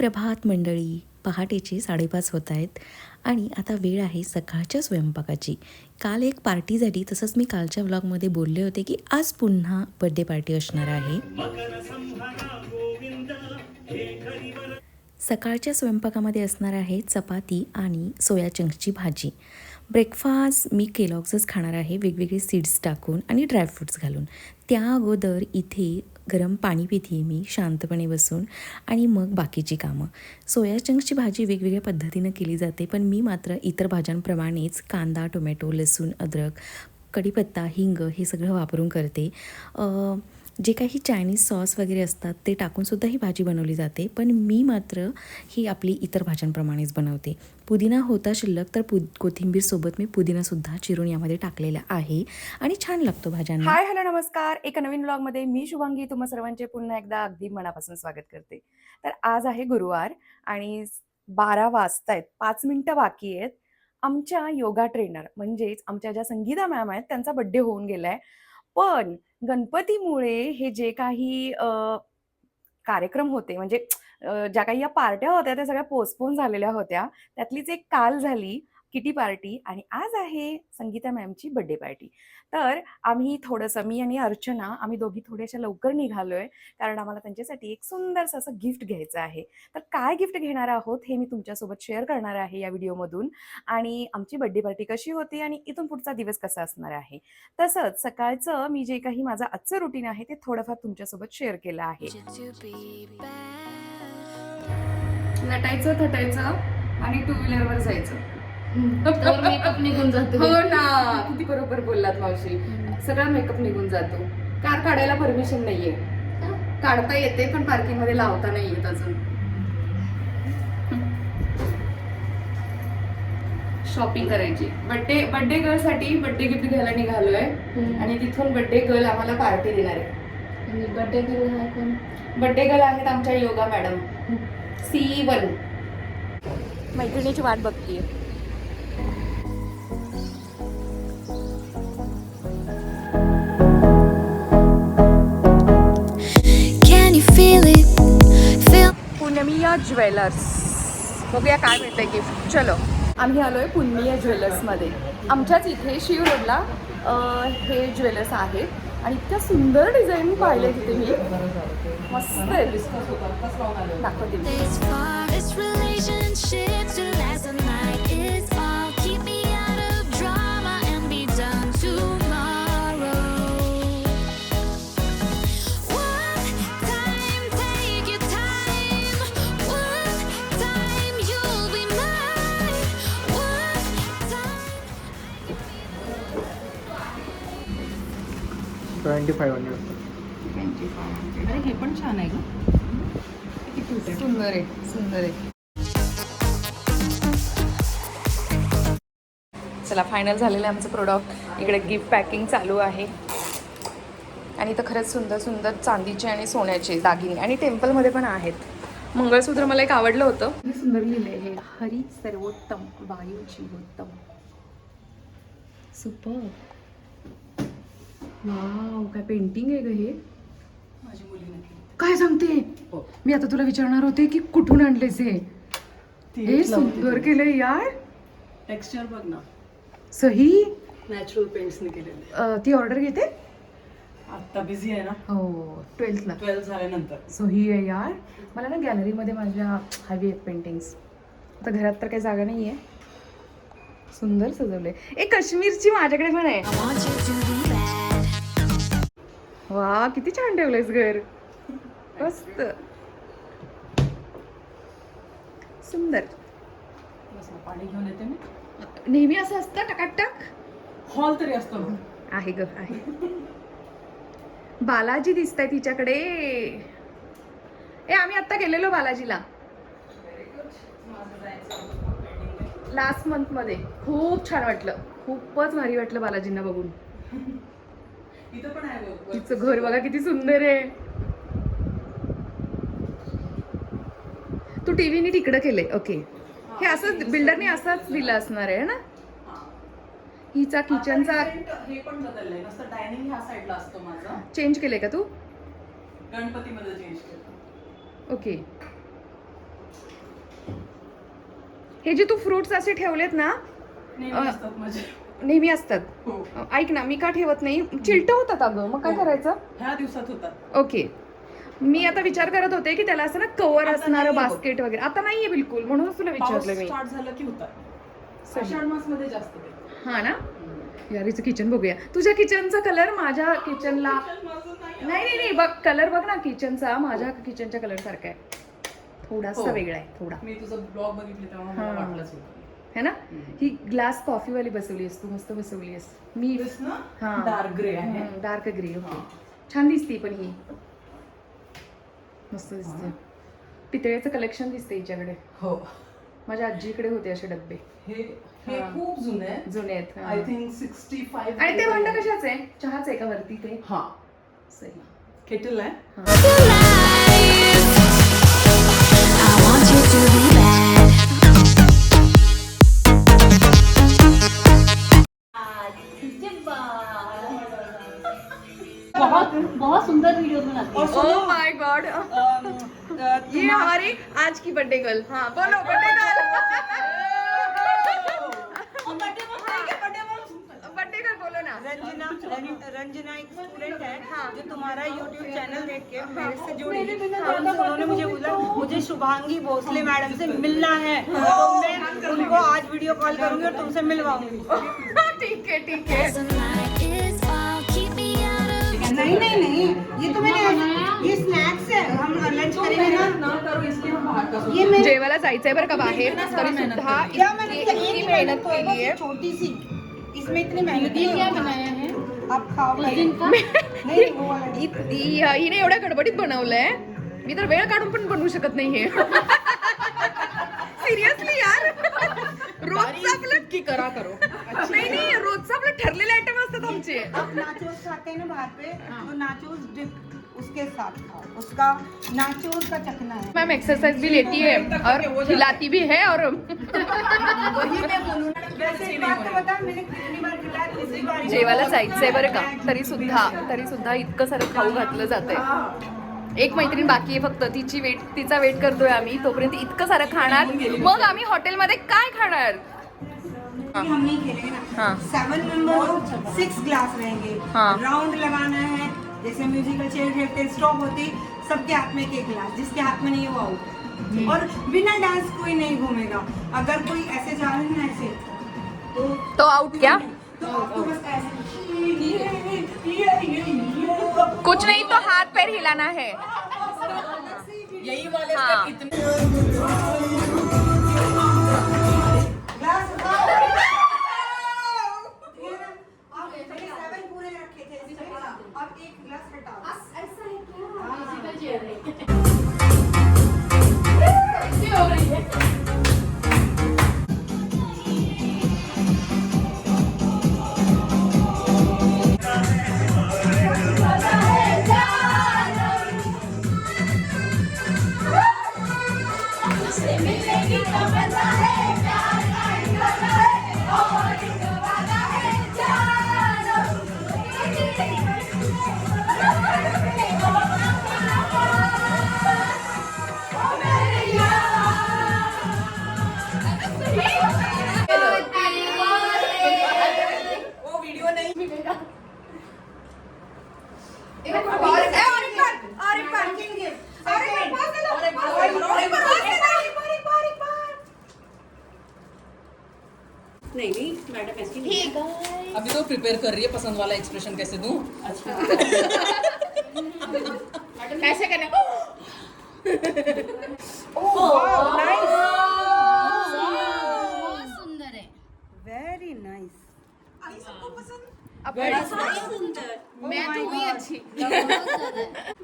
सुप्रभात मंडळी. पहाटेचे साडेपाच होत आहेत आणि आता वेळ आहे सकाळच्या स्वयंपाकाची. काल एक पार्टी झाली. तसंच मी कालच्या व्लॉगमध्ये बोलले होते की आज पुन्हा बड्डे पार्टी असणार आहे. सकाळच्या स्वयंपाकामध्ये असणार आहे चपाती आणि सोया चंक्सची भाजी. ब्रेकफास्ट मी केलॉग्सच खाणार आहे. वेगवेगळे सीड्स टाकून आणि ड्रायफ्रूट्स घालून. त्या अगोदर इथे गरम पाणी पिते मी शांतपणे बसून. आणि मग बाकीची कामं. सोया चंक्सची भाजी वेगवेगळ्या पद्धतीनं केली जाते पण मी मात्र इतर भाज्यांप्रमाणेच कांदा टोमॅटो लसूण अद्रक कढीपत्ता हिंग हे सगळं वापरून करते. जे काही चायनीज सॉस वगैरे असतात ते टाकूनसुद्धा ही भाजी बनवली जाते. पण मी मात्र ही आपली इतर भाज्यांप्रमाणेच बनवते. पुदिना होता शिल्लक तर पु कोथिंबीरसोबत मी पुदिनासुद्धा चिरून यामध्ये टाकलेला आहे. आणि छान लागतो भाज्यांना. हाय हॅलो नमस्कार. एका नवीन ब्लॉगमध्ये मी शुभांगी. तुम्हा सर्वांचे पुन्हा एकदा अगदी मनापासून स्वागत करते. तर आज आहे गुरुवार आणि बारा वाजतायत. पाच मिनटं बाकी आहेत. आमच्या योगा ट्रेनर म्हणजेच आमच्या ज्या संगीता मॅम आहेत त्यांचा बड्डे होऊन गेलाय. पण गणपतीमुळे हे जे काही अ, कार्यक्रम होते म्हणजे अ, ज्या काही या पार्ट्या होत्या त्या सगळ्या पोस्टपोन झालेल्या होत्या त्यातलीच एक काल झाली. किटी पार्टी आणि आज आहे संगीता मॅमची बर्थडे पार्टी. तर आम्ही थोडंसं मी आणि अर्चना आम्ही दोघी थोड्याशा लवकर निघालोय कारण आम्हाला त्यांच्यासाठी एक सुंदरसं असं गिफ्ट घ्यायचं आहे. तर काय गिफ्ट घेणार आहोत हे मी तुमच्यासोबत शेअर करणार आहे या व्हिडिओमधून. आणि आमची बर्थडे पार्टी कशी होती आणि इथून पुढचा दिवस कसा असणार आहे. तसंच सकाळचं मी जे काही माझं आजचं रुटीन आहे ते थोडंफार तुमच्यासोबत शेअर केलं आहे. नटायचं थटायचं आणि टू व्हीलरवर जायचं. मेकअप निघून जातो. हो ना. किती बरोबर बोललात मावशी. सगळा मेकअप निघून जातो. कार काढायला परमिशन नाहीये. काढता येते पण पार्किंगमध्ये लावता नाही येत अजून. शॉपिंग करायची. बर्थडे बर्थडे गर्लसाठी बर्थडे गिफ्ट घ्यायला निघालोय. आणि तिथून बर्थडे गर्ल आम्हाला पार्टी देणार आहे. बर्थडे केला हा कोण? बर्थडे गर्ल आहेत आमच्या योगा मॅडम. सी वन मैत्रिणीची वाट बघतीये. ज्वेलर्स बघूया काय मिळतंय गिफ्ट चलो. आम्ही आलोय पुण्यमिया ज्वेलर्समध्ये आमच्याच इथे शिव रोडला अं, हे ज्वेलर्स आहेत. आणि इतक्या सुंदर डिझाईन पाहिले तिथे मी. मस्त आहे. दाखवते ट्वेंटी फाईव्ह हंड्रेड अरे हे पण छान आहे ग. किती cute आहे. सुंदर आहे सुंदर आहे. चला फायनल झालेलं आहे आमचं प्रोडक्ट इकडे गिफ्ट पॅकिंग चालू आहे. आणि इथं खरंच सुंदर सुंदर चांदीचे आणि सोन्याचे दागिने. आणि टेम्पलमध्ये पण आहेत. मंगळसूत्र मला एक आवडलं होतं. किती सुंदर लिहिले हे. हरी सर्वोत्तम वायू जीवोत्तम सुपर वाव काय पेंटिंग आहे ग हे? काय सांगते? मी आता तुला विचारणार होते की कुठून आणलेस हे? हे सुंदर केलंय यार. टेक्स्चर बघ ना. सही? नॅचरल पेंट्सने केलेले. अं, ती ऑर्डर घेते? आत्ता बिझी आहे ना. हो ट्वेल्थला ट्वेल्थ झाल्यानंतर. सो ही आहे यार. मला ना गॅलरीमध्ये माझ्या हवी आहेत पेंटिंग्स आता घरात तर काही जागा नाही आहे सुंदर सजवले ए काश्मीरची माझ्याकडे पण आहे. वा किती छान ठेवलंयस घर. मस्त. सुंदर. पाणी घेऊन येते मी. नेहमी असं असतं टकाटक? हॉल तरी असतो आहे ग आहे. बालाजी दिसत आहे तिच्याकडे. ए आम्ही आत्ता गेलेलो बालाजीला. लास्ट मंथमध्ये. खूप छान वाटलं. खूपच भारी वाटलं बालाजींना बघून. तिचं घर बघा किती सुंदर आहे. तू टीव्हीनी तिकडं केलंय ओके हे असंच बिल्डरने असंच दिलं असणार आहे ना. हिचा किचनचा हे पण बदललंय. नुसतं डायनिंग ह्या साईडला असतो माझा. चेंज केलंय का तू? गणपतीमध्ये चेंज केलं. ओके हे जे तू फ्रुट्स असे ठेवलेत ना नेहमी असतात. हो. ऐक ना मी का ठेवत नाही? चिलट होतात अगं. मग काय हो. करायचं? ह्या दिवसात होतात. ओके. मी आता विचार करत होते की त्याला असं ना कवर आता असणारं नाहीये बघ. बास्केट वगैरे. आता नाहीये बिलकुल. म्हणूनच तुला पाऊस विचारलं मी. स्टार्ट झालं की होतात. आषाढ मासमध्ये जास्त ते. हा ना? यारीचं किचन बघूया. तुझ्या किचनचा कलर माझ्या किचनला नाही नाही नाही बघ कलर बघ ना किचनचा माझ्या किचनच्या कलर सारखा आहे. थोडासा हो. वेगळा आहे थोडा. मी तुझं ब्लॉग बघितले तेव्हा मला हा. वाटलंच होतं. है ना? ही ग्लास कॉफी वाली बसवली आहेस तू मस्त बसवली आहेस मी हा. डार्क ग्रे आहे. डार्क ग्रे ओके हा. छान दिसते पण ही. मस्त दिसते. पितळेचं कलेक्शन दिसते हिच्याकडे. हो. माझ्या आजीकडे होते असे डब्बे. हे. खूप जुने आहे जुने आहेत. आय थिंक सिक्स्टी फाईव्ह आणि ते भांड कशाच आहे? चहाच आहे का वरती ते? हा. सही. केटल आहे. बहुत बहुत सुंदर वीडियो बनाती है। ओ माय गॉड ये हमारी आज की बर्थडे गर्ल हाँ बोलो बर्थडे गर्ल बर्थडे गर्ल बोलो ना. रंजना रंजना एक स्टूडेंट है जो तुम्हारा यूट्यूब चैनल देख के मेरे से जुड़ी और उन्होंने मुझे बोला मुझे शुभांगी भोसले मैडम से मिलना है। तो मैं उनको आज वीडियो कॉल करूँगी और तुमसे मिलवाऊँगी. ठीक है ठीक है of नहीं नहीं नहीं. ये तो मैंने ये स्नैक्स है. हम लंच करेंगे ना. ना करो इसलिए हम बाहर का ये मैं जेवायला जायचंय बरं का बाहेर? तरी सुद्धा इतकी मेहनत तो है, केली आहे छोटी सी। इसमें इतनी मेहनत नहीं क्या। बनाया है? आप खाओ उस दिन का? नहीं नहीं, वो वाला नहीं। हि- हि- हिने एवढ्या गडबडीत बनवलंय. मी तर वेळ काढून पण बनवू शकत नाहीये सिरियसली यार. रोजचं आपलं की करा करो. नाही नाही रोजचं आपलं ठरलेले आयटम असतात आमचे. आप नाचोस खाते हैं ना बाहर पे तो नाचोस डिप उसके साथ खाओ. उसका नाचोस का चखना है. मैम एक्सरसाइज भी लेती है और खिलाती भी है और वैसे एक बात तो बता मैंने कितनी बार खिलाया तीसरी बार जेवायला जायचंय बरं का तरी सुद्धा तरी सुद्धा इतकं सारं खाऊ घातलं जातंय. एक मैत्रीण बाकी आहे फक्त तिची वेट तिचा वेट करतोय आम्ही तोपर्यंत इतकं सारं खाणार. मग आम्ही हॉटेलमध्ये काय खाणार? हम नहीं खेलेंगे ना। हाँ। सेवन मेंबर सिक्स ग्लास रहेंगे। हाँ। राउंड लगाना है जैसे म्यूजिकल चेयर खेलते स्टॉप होती सबके हाथ में एक एक ग्लास जिसके हाथ में नहीं है वो। आउट और बिना डांस कोई नहीं घूमेगा। अगर कोई ऐसे जा रहे हैं ना ऐसे तो तो आउट क्या? तो आपको बस ऐसे। कुछ नहीं तो हाथ पैर हिलाना है। यही वाले हाँ। इतने अभी तो प्रिपेयर कर रही है पसंद वाला एक्सप्रेशन कैसे दूँ ऐसे करना मैं तो हुई अच्छी।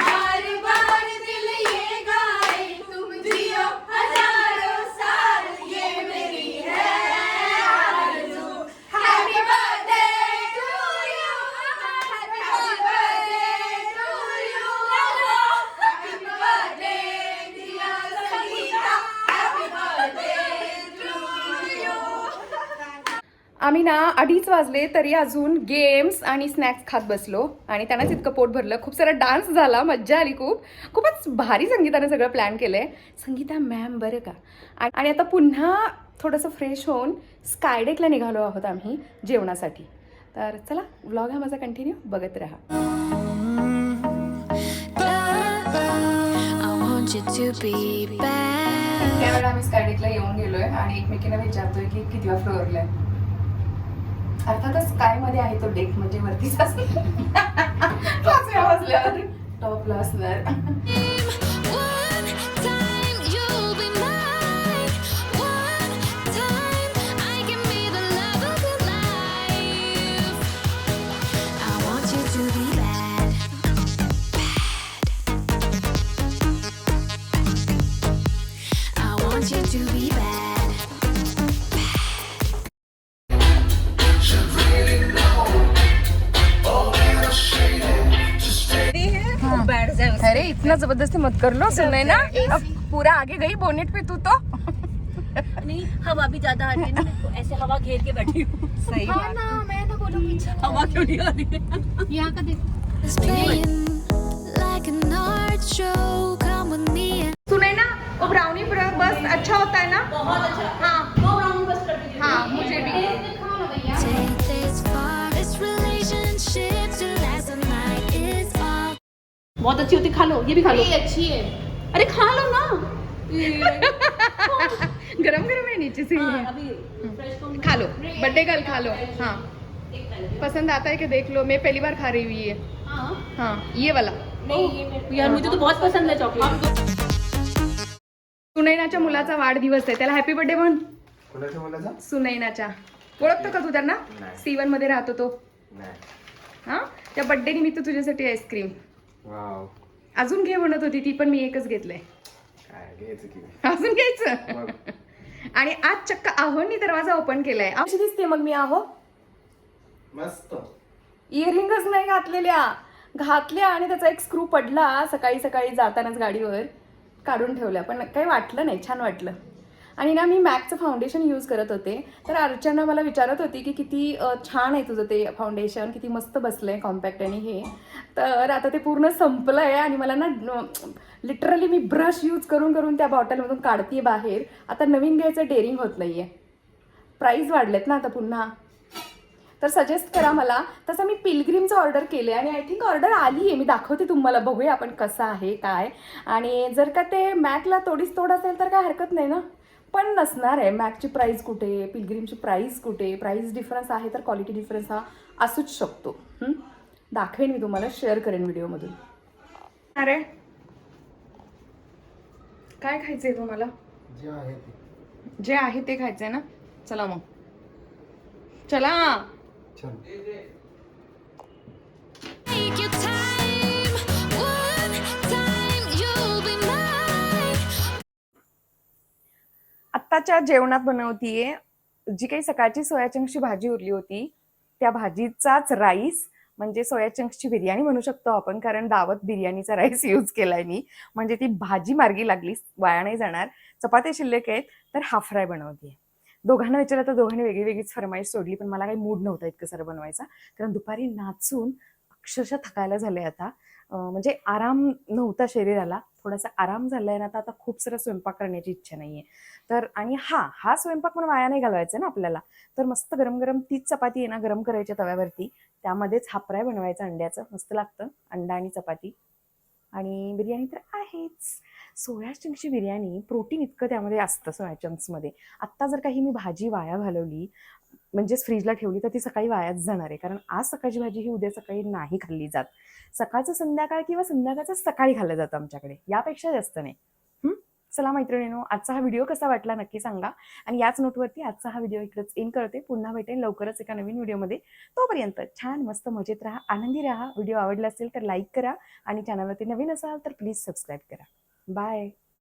बार बार दिल ये तुम जियो हजारों साल ये मेरी है आरज़ू happy birthday to you happy birthday to you happy birthday dear Sangeeta happy birthday to you आम्ही ना अडीच वाजले तरी अजून गेम्स आणि स्नॅक्स खात बसलो. आणि त्यांनाच इतकं पोट भरलं. खूप सारा डान्स झाला. मज्जा आली खूप. खूपच भारी संगीताने सगळं प्लॅन केलंय. संगीता मॅम बरं का? आणि आता पुन्हा थोडंसं फ्रेश होऊन स्कायडेकला निघालो आहोत आम्ही जेवणासाठी. तर चला व्लॉग हा माझा कंटिन्यू बघत राहा. आम्ही स्कायडेकला येऊन गेलोय आणि एकमेकींना विचारतोय की कितव्या फ्लोअरला आहे. अर्थातच मध्ये आहे तो डेक म्हणजे वरतीच असणार टॉपला असणार. इतना जबरदस्ती मत कर लो सुन ना अब पूरा आगे गई बोनेट पे तू तो। नहीं हवा भी ज्यादा आ रही है ना मेरे को ऐसे हवा घेर के बैठी हूँ। सही बात। हवा क्यों नहीं आ रही है? It's playing like an art show. Come with me and सुने ना बहुत अच्छी होती खा लो ये भी खा लो। अच्छी है। अरे खा लो ना। गरम गरम है नीचे से हाँ, अभी खा लो बर्थडे गर्ल खा लो हाँ। पसंद आता है कि देख लो मैं पहली बार खा रही हुई है हाँ। हाँ ये वाला। नहीं यार मुझे तो बहुत पसंद है चॉकलेट। सुनैनाच्या मुलाचा वाढदिवस आहे. त्याला हॅपी बर्थडे म्हण. सुनैनाच्या. ओळखतो का तू त्यांना? नाही. सी वनमध्ये राहतो तो. नाही. हा? त्या बर्थडे निमित्त तुझ्यासाठी आईस्क्रीम वाव अजून घे म्हणत होती ती पण मी एकच घेतलंय. काय घ्यायचं की अजून घ्यायचं? मग. आणि आज चक्क आहोनी दरवाजा ओपन केलाय. अशी दिसते मग मी आहो. मस्त. इयरिंगच नाही घातलेल्या. घातल्या आणि त्याचा एक स्क्रू पडला सकाळी सकाळी जातानाच गाडीवर. काढून ठेवल्या. पण काही वाटलं नाही छान वाटलं. आणि ना मी मॅकचं फाउंडेशन यूज करत होते. तर अर्चना मला विचारत होती की किती छान आहे तुझं ते फाउंडेशन किती मस्त बसलं आहे कॉम्पॅक्ट आणि हे. तर आता ते पूर्ण संपलं आहे आणि मला ना लिटरली मी ब्रश यूज करून करून त्या बॉटलमधून काढते बाहेर. आता नवीन घ्यायचं डेअरिंग होत नाही आहे प्राईस वाढलेत ना आता पुन्हा. तर सजेस्ट करा मला. तसं मी पिलग्रीमचं ऑर्डर केलं आहे आणि आय थिंक ऑर्डर आली आहे मी दाखवते तुम्हाला. बघूया आपण कसं आहे काय. आणि जर का ते मॅकला तोडीस तोड असेल तर काय हरकत नाही ना? पण नसणार आहे. मॅकची प्राईस कुठे? पिलग्रीमची प्राईस कुठे? प्राईस डिफरन्स आहे तर क्वालिटी डिफरन्स हा असूच शकतो. हं? दाखवेन मी तुम्हाला शेअर करेन व्हिडिओमधून. अरे. काय खायचं आहे तुम्हाला? जे आहे ते. जे आहे ते खायचं आहे ना? चला मग. चला. आत्ताच्या जेवणात बनवतीये जी काही सकाळची सोयाचंक्सची भाजी उरली होती त्या भाजीचाच राईस म्हणजे सोयाचंक्सची बिर्याणी म्हणू शकतो आपण कारण दावत बिर्याणीचा राईस यूज केलाय मी. म्हणजे ती भाजी मार्गी लागली वाया नाही जाणार. चपाती शिल्लक आहेत तर हाफ फ्राय बनवते दोघांना विचारलं तर दोघांनी वेगळी वेगळीच फरमाईश सोडली पण मला काही मूड नव्हता इतकं सर बनवायचा. कारण दुपारी नाचून अक्षरशः थकायला झालंय आता. म्हणजे आराम नव्हता शरीराला. थोडासा आराम झालाय ना आता आता खूप सारा स्वयंपाक करण्याची इच्छा नाहीये. तर आणि हा हा स्वयंपाक पण वाया नाही घालवायचा ना आपल्याला. तर मस्त गरम गरम तीच चपाती आहे ना गरम करायच्या तव्यावरती. त्यामध्येच हापराय बनवायचा अंड्याचं. मस्त लागतं. अंडा आणि चपाती. आणि बिर्याणी तर आहेच. सोया चंक्सची बिर्याणी प्रोटीन इतकं त्यामध्ये असतं सोया चंक्समध्ये. आत्ता जर काही मी भाजी वाया घालवली म्हणजेच फ्रीजला ठेवली तर ती सकाळी वायाच जाणार आहे. कारण आज सकाळची भाजी ही उद्या सकाळी नाही खाल्ली जात. सकाळचं संध्याकाळ किंवा संध्याकाळचं सकाळी खाल्लं जातं आमच्याकडे. यापेक्षा जास्त नाही. चला मैत्रिणीनो आजचा हा व्हिडिओ कसा वाटला नक्की सांगा. आणि याच नोटवरती आजचा हा व्हिडिओ इकडेच इन करते. पुन्हा भेटेन लवकरच एका नवीन व्हिडिओमध्ये. तोपर्यंत छान मस्त मजेत राहा आनंदी राहा. व्हिडिओ आवडला असेल तर लाईक करा. आणि चॅनलवरती नवीन असाल तर प्लीज सबस्क्राईब करा. बाय